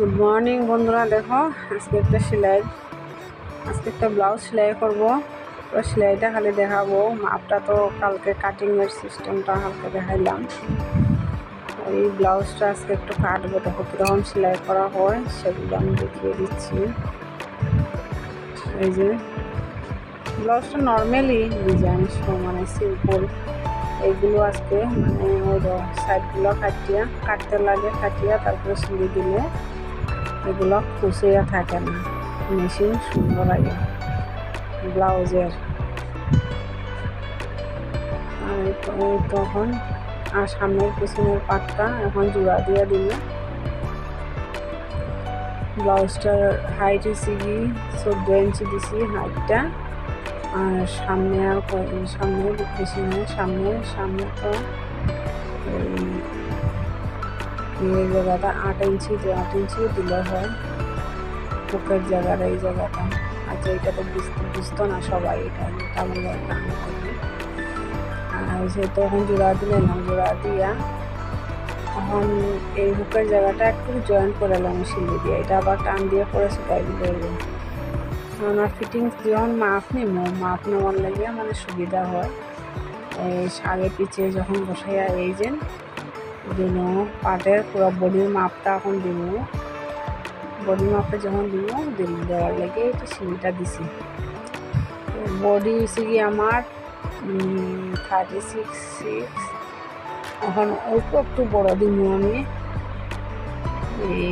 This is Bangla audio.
গুড মর্নিং বন্ধুরা, দেখো, আজকে একটা সেলাই, আজকে একটা ব্লাউজ সেলাই করব। পুরো সেলাইটা খালি দেখাবো। মাপটা তো কালকে কাটিংয়ের সিস্টেমটা হালকা দেখাইলাম। এই ব্লাউজটা আজকে একটু কাটবো দেখো কীরকম সেলাই করা হয় সেগুলো আমি দেখিয়ে দিচ্ছি। এই যে, ব্লাউজটা নর্মালি ডিজাইন মানে সিম্পল এইগুলো আজকে মানে ওই সাইডগুলো কাটিয়া, কাটতে লাগে, কাটিয়া তারপরে সিঁড়ি দিলে এগুলো খুশিয়া থাকে না। মেশিন সুন্দর লাগে। ব্লাউজের। তখন আর সামনের পিছনের পাটটা এখন জোড়া দিয়ে দিলে। ব্লাউজটার হাইট হচ্ছে কি চোদ্দ ইঞ্চি দিছি হাইটটা আর সামনে আর সামনে নয় সামনে সামনে তো এই জায়গাটা আট ইঞ্চি আট ইঞ্চি দিলে হয়। বুকের জায়গাটা, এই জায়গাটা। আচ্ছা এটা তো বুঝতে, বুঝতো না সবাই এটা বলে একটা। আর সে তখন জোড়া দিলে না, জোড়া দিয়া তখন এই বুকের জায়গাটা একটু জয়েন করে এলাম সিলি দিয়ে। এটা আবার টান দিয়ে পরে সেটাই দিলে আমার ফিটিংস যখন মাপ নিব, মাপ নেওয়ার লাগে মানে সুবিধা হয়। এই আগে পিছিয়ে যখন বসাইয়া এই যে দিন, পাটের পুরো বডির মাপটা এখন দিব বডি মাপটা যখন দিব দিন দেওয়ার লাগে একটু সিলিটা দিছি। বডি হচ্ছে কি আমার থার্টি সিক্স সিক্স এখন অল্প একটু বড় দিব আমি। এই